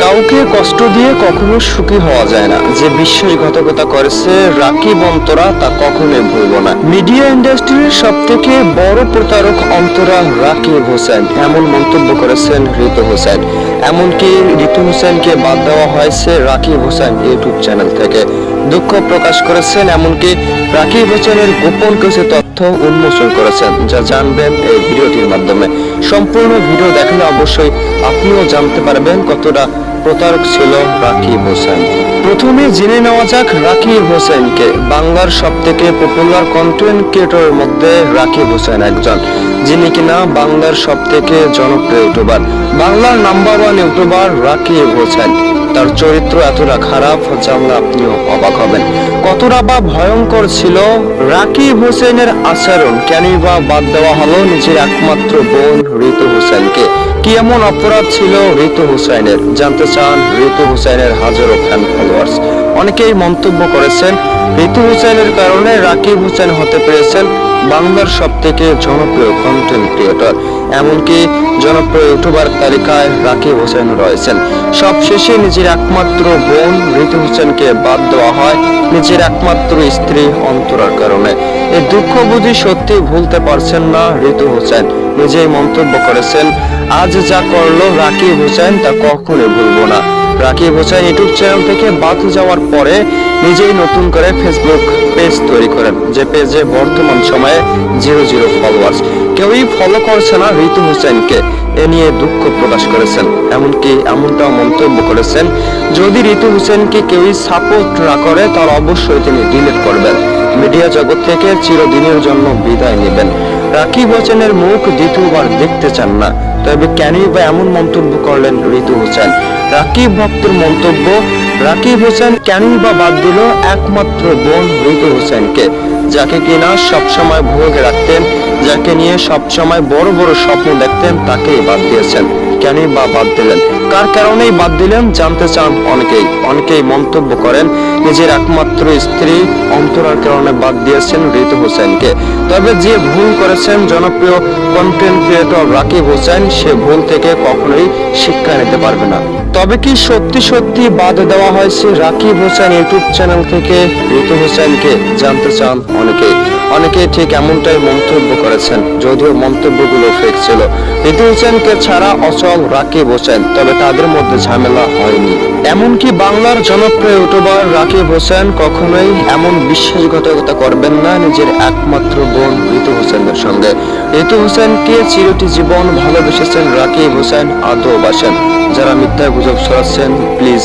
কাউকে কষ্ট দিয়ে কখনো সুখী হওয়া যায় না। যে বিশ্বাসঘাতকতা করেছে রাকিব অন্তরা তা কখনোই ভুলব না। মিডিয়া ইন্ডাস্ট্রির সব থেকে বড় প্রতারক অন্তরা রাকিব হোসেন। এমন মন্তব্য করেছেন ঋতু হোসেন। এমনকি ঋতু হোসেনকে বাদ দেওয়া হয়েছে রাকিব হোসেন ইউটিউব চ্যানেল থেকে। দুঃখ প্রকাশ করেছেন, এমনকি রাকিব হোসেনের গোপন কিছু তথ্য উন্মোচন করেছেন, যা জানবেন এই ভিডিওটির মাধ্যমে। সম্পূর্ণ ভিডিও দেখলে অবশ্যই আপনিও জানতে পারবেন কতটা প্রতারক ছিল রাকিব হোসেন। প্রথমে জেনে নেওয়া যাক রাকিব হোসেনকে। বাংলার সব থেকে পপুলার কন্টেন্ট ক্রিয়েটরের মধ্যে রাকিব হোসেন একজন। যিনি কিনা বাংলার সব থেকে জনপ্রিয় ইউটিউবার। বাংলার number one YouTuber Rakib Hossain. তার চরিত্র এতটা খারাপ জানলে আপনিও অবাক হবেন। কতটা বা ভয়ঙ্কর ছিল রাকিব হোসেনের আচরণ। কেনই বা বাদ দেওয়া হলো নিজের একমাত্র বোন ঋতু হোসেনকে। কি এমন অপরাধ ছিল? ঋতু হোসেনের জানতে চান ঋতু হোসেনের হাজারো ফ্যান ফলোয়ার্স অনেকেই মন্তব্য করেছেন, ঋতু হোসেনের কারণে রাকিব হোসেন হতে পেরেছেন বাংলার সব থেকে জনপ্রিয় কন্টেন্ট ক্রিয়েটর এমনকি জনপ্রিয় ইউটিউবার তালিকায় রাকিব হোসেন রয়েছেন। সবশেষে নিজের একমাত্র বোন ঋতু হোসেনকে বাদ দেওয়া হয় নিজের একমাত্র স্ত্রী অন্তরার কারণে। এই দুঃখ বুঝি সত্যি ভুলতে পারছেন না ঋতু হোসেন। নিজেই মন্তব্য করেছেন, আজ যা করল রাকিব হোসেন তা কখনোই ভুলবো না। রাকিব হোসেন ইউটিউব চ্যানেল থেকে বাদ যাওয়ার পরে নিজেই নতুন করে ফেসবুক পেজ তৈরি করেন, যে পেজে বর্তমান সময়ে জিরো জিরো ফলোয়ার্স কেউই ফলো করছে না ঋতু হোসেনকে। এ নিয়ে দুঃখ প্রকাশ করেছেন, এমনকি এমনটাও মন্তব্য করেছেন, যদি ঋতু হোসেনকে কেউই সাপোর্ট না করে, তাহলে অবশ্যই তিনি ডিলিট করবেন। মিডিয়া জগৎ থেকে চিরদিনের জন্য বিদায় নেবেন। রাকিব হোসেনের মুখ দ্বিতীয়বার দেখতে চান না। তবে কেনই বা এমন মন্তব্য করলেন ঋতু হোসেন? রাকিব ভক্তের মন্তব্য, রাকিব হোসেন কেনই বা বাদ দিল একমাত্র বোন ঋতু হোসেনকে, যাকে কিনা সবসময় ভোগ রাখতেন যাকে নিয়ে সবসময় বড় বড় স্বপ্ন দেখতেন, তাকেই বাদ দিয়েছেন। কেনই বা বাদ দিলেন? কার কারণেই বাদ দিলেন? জানতে চান অনেকেই। অনেকেই মন্তব্য করেন, নিজের একমাত্র স্ত্রী অন্তরার কারণে বাদ দিয়েছেন ঋতু হোসেনকে। তবে যে ভুল করেছেন জনপ্রিয় কন্টেন্ট ক্রিয়েটর রাকিব হোসেন, সে ভুল থেকে কখনোই শিক্ষা নিতে পারবে না। তবে কি সত্যি সত্যি বাদ দেওয়া হয়েছে রাকিব হোসেন ইউটিউব চ্যানেল থেকে ঋতু হোসেনকে? জানতে চান অনেকেই। অনেকে ঠিক এমনটাই মন্তব্য করেছেন, যদিও মন্তব্যগুলো ফেক ছিল। ঋতু হোসেনকে ছাড়া অচল রাকিব হোসেন, তবে তাদের মধ্যে ঝামেলা হয়নি। এমনকি বাংলার জনপ্রিয় ইউটিউবার রাকিব হোসেন কখনোই এমন বিশ্বাসঘাতকতা করবেন না নিজের একমাত্র বোন ঋতু হোসেনের সঙ্গে। ঋতু হোসেনকে চিরটি জীবন ভালোবেসেছেন রাকিব হোসেন আদৌ বাসেন। যারা মিথ্যা গুজব ছড়াচ্ছেন প্লিজ